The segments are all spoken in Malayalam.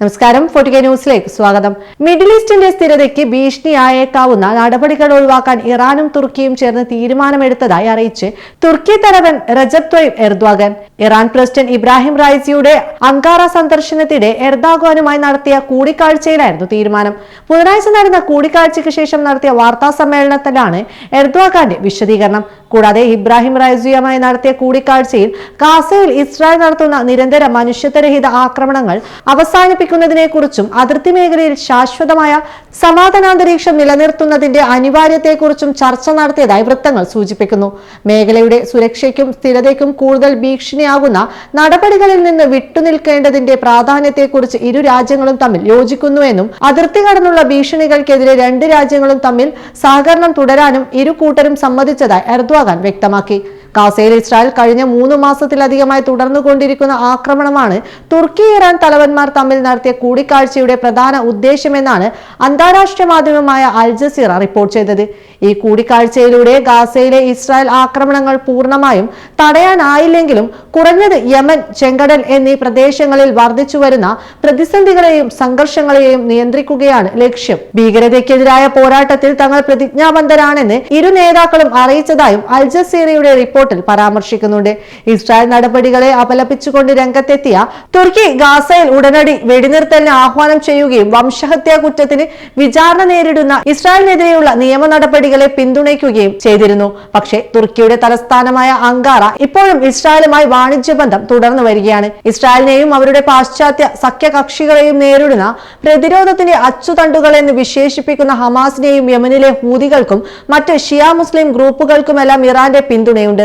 നമസ്കാരം ഫോർട്ടിക ന്യൂസിലേക്ക് സ്വാഗതം. മിഡിൽ ഈസ്റ്റിന്റെ സ്ഥിരതയ്ക്ക് ഭീഷണിയായേക്കാവുന്ന നടപടികൾ ഒഴിവാക്കാൻ ഇറാനും തുർക്കിയും ചേർന്ന് തീരുമാനമെടുത്തതായി അറിയിച്ച് തുർക്കി തലവൻ Recep Tayyip Erdogan Iran president Ebrahim റൈസിയുടെ Ankara സന്ദർശനത്തിനിടെ എർദാഗോനുമായി നടത്തിയ കൂടിക്കാഴ്ചയിലായിരുന്നു തീരുമാനം. ബുധനാഴ്ച നടന്ന കൂടിക്കാഴ്ചയ്ക്ക് ശേഷം നടത്തിയ വാർത്താ സമ്മേളനത്തിലാണ് എർദ്വാഗാന്റെ വിശദീകരണം. കൂടാതെ ഇബ്രാഹിം റൈസിയുമായി നടത്തിയ കൂടിക്കാഴ്ചയിൽ ഗാസയിൽ ഇസ്രായേൽ നടത്തുന്ന നിരന്തര മനുഷ്യത്വരഹിത ആക്രമണങ്ങൾ അവസാനിപ്പിക്കുന്നതിനെക്കുറിച്ചും അതിർത്തി മേഖലയിൽ ശാശ്വതമായ സമാധാനാന്തരീക്ഷം നിലനിർത്തുന്നതിന്റെ അനിവാര്യത്തെക്കുറിച്ചും ചർച്ച നടത്തിയതായി വൃത്തങ്ങൾ സൂചിപ്പിക്കുന്നു. മേഖലയുടെ സുരക്ഷയ്ക്കും സ്ഥിരതയ്ക്കും കൂടുതൽ ഭീഷണിയാകുന്ന നടപടികളിൽ നിന്ന് വിട്ടുനിൽക്കേണ്ടതിന്റെ പ്രാധാന്യത്തെക്കുറിച്ച് ഇരു രാജ്യങ്ങളും തമ്മിൽ യോജിക്കുന്നുവെന്നും അതിർത്തി കടന്നുള്ള ഭീഷണികൾക്കെതിരെ രണ്ട് രാജ്യങ്ങളും തമ്മിൽ സഹകരണം തുടരാനും ഇരു കൂട്ടരും സമ്മതിച്ചതായി എർദ്വാഗാൻ വ്യക്തമാക്കി. ഗാസയിൽ ഇസ്രായേൽ കഴിഞ്ഞ മൂന്ന് മാസത്തിലധികമായി തുടർന്നുകൊണ്ടിരിക്കുന്ന ആക്രമണമാണ് തുർക്കി ഇറാൻ തലവന്മാർ തമ്മിൽ നടത്തിയ കൂടിക്കാഴ്ചയുടെ പ്രധാന ഉദ്ദേശമെന്നാണ് അന്താരാഷ്ട്ര മാധ്യമമായ അൽ ജസീറ റിപ്പോർട്ട് ചെയ്തത്. ഈ കൂടിക്കാഴ്ചയിലൂടെ ഗാസയിലെ ഇസ്രായേൽ ആക്രമണങ്ങൾ പൂർണമായും തടയാനായില്ലെങ്കിലും കുറഞ്ഞത് യമൻ ചെങ്കടൽ എന്നീ പ്രദേശങ്ങളിൽ വർദ്ധിച്ചുവരുന്ന പ്രതിസന്ധികളെയും സംഘർഷങ്ങളെയും നിയന്ത്രിക്കുകയാണ് ലക്ഷ്യം. ഭീകരതയ്ക്കെതിരായ പോരാട്ടത്തിൽ തങ്ങൾ പ്രതിജ്ഞാബദ്ധരാണെന്ന് ഇരു നേതാക്കളും അറിയിച്ചതായും അൽ ജസീറയുടെ റിപ്പോർട്ടിൽ പരാമർശിക്കുന്നുണ്ട്. ഇസ്രായേൽ നടപടികളെ അപലപിച്ചുകൊണ്ട് രംഗത്തെത്തിയ തുർക്കി ഗാസയിൽ ഉടനടി വെടിനിർത്തലിന് ആഹ്വാനം ചെയ്യുകയും വംശഹത്യാ കുറ്റത്തിന് വിചാരണ നേരിടുന്ന ഇസ്രായേലിനെതിരെയുള്ള നിയമ നടപടികളെ പിന്തുണയ്ക്കുകയും ചെയ്തിരുന്നു. പക്ഷേ തുർക്കിയുടെ തലസ്ഥാനമായ അങ്കാറ ഇപ്പോഴും ഇസ്രായേലുമായി വാണിജ്യ ബന്ധം തുടർന്നു വരികയാണ്. ഇസ്രായേലിനെയും അവരുടെ പാശ്ചാത്യ സഖ്യകക്ഷികളെയും നേരിടുന്ന പ്രതിരോധത്തിന്റെ അച്ചുതണ്ടുകൾ എന്ന് വിശേഷിപ്പിക്കുന്ന ഹമാസിനെയും യമനിലെ ഹൂതികൾക്കും മറ്റ് ഷിയ മുസ്ലിം ഗ്രൂപ്പുകൾക്കുമെല്ലാം ഇറാന്റെ പിന്തുണയുണ്ട്.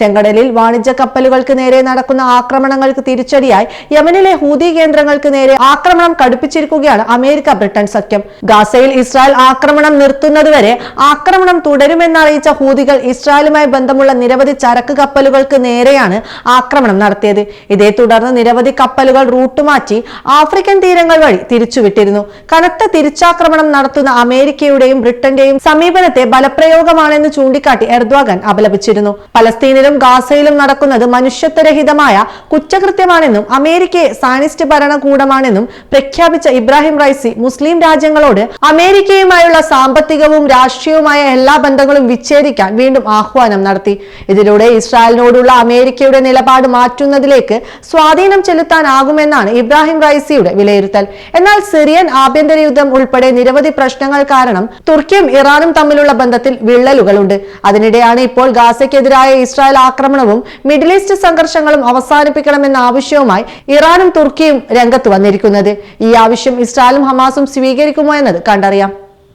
ചെങ്കടലിൽ വാണിജ്യ കപ്പലുകൾക്ക് നേരെ നടക്കുന്ന ആക്രമണങ്ങൾക്ക് തിരിച്ചടിയായി യമനിലെ ഹൂതി കേന്ദ്രങ്ങൾക്ക് നേരെ ആക്രമണം കടുപ്പിച്ചിരിക്കുകയാണ് അമേരിക്ക ബ്രിട്ടൻ സഖ്യം. ഗാസയിൽ ഇസ്രായേൽ ആക്രമണം നിർത്തുന്നതുവരെ ആക്രമണം തുടരുമെന്നറിയിച്ച ഹൂതികൾ ഇസ്രായേലുമായി ബന്ധമുള്ള നിരവധി ചരക്ക് കപ്പലുകൾക്ക് നേരെയാണ് ആക്രമണം നടത്തിയത്. ഇതേ തുടർന്ന് നിരവധി കപ്പലുകൾ റൂട്ട് മാറ്റി ആഫ്രിക്കൻ തീരങ്ങൾ വഴി തിരിച്ചുവിട്ടിരുന്നു. കനത്ത തിരിച്ചാക്രമണം നടത്തുന്ന അമേരിക്കയുടെയും ബ്രിട്ടന്റെയും സമീപനത്തെ ബലപ്രയോഗമാണെന്ന് ചൂണ്ടിക്കാട്ടി എർദ്വാഗൻ അപലപിച്ചിരുന്നു. പലസ്തീനിലും ഗാസയിലും നടക്കുന്നത് മനുഷ്യത്വരഹിതമായ കുറ്റകൃത്യമാണെന്നും അമേരിക്കയെ സാനിസ്റ്റ് ഭരണകൂടമാണെന്നും പ്രഖ്യാപിച്ച ഇബ്രാഹിം റൈസി മുസ്ലിം രാജ്യങ്ങളോട് അമേരിക്കയുമായുള്ള സാമ്പത്തികവും രാഷ്ട്രീയവുമായ എല്ലാ ബന്ധങ്ങളും വിച്ഛേദിക്കാൻ വീണ്ടും ആഹ്വാനം നടത്തി. ഇതിലൂടെ ഇസ്രായേലിനോടുള്ള അമേരിക്കയുടെ നിലപാട് മാറ്റുന്നതിലേക്ക് സ്വാധീനം ചെലുത്താനാകുമെന്നാണ് ഇബ്രാഹിം റൈസിയുടെ വിലയിരുത്തൽ. എന്നാൽ സിറിയൻ ആഭ്യന്തര യുദ്ധം ഉൾപ്പെടെ നിരവധി പ്രശ്നങ്ങൾ കാരണം തുർക്കിയും ഇറാനും തമ്മിലുള്ള ബന്ധത്തിൽ വിള്ളലുകളുണ്ട്. അതിനിടെയാണ് ഇപ്പോൾ ഗാസയ്ക്കെതിരായ ആക്രമണവും മിഡിൽ ഈസ്റ്റ് സംഘർഷങ്ങളും അവസാനിപ്പിക്കണമെന്ന ആവശ്യവുമായി ഇറാനും തുർക്കിയും രംഗത്ത് വന്നിരിക്കുന്നത്. ഈ ആവശ്യം ഇസ്രായേലും ഹമാസും സ്വീകരിക്കുമോ എന്നത് കണ്ടറിയാം.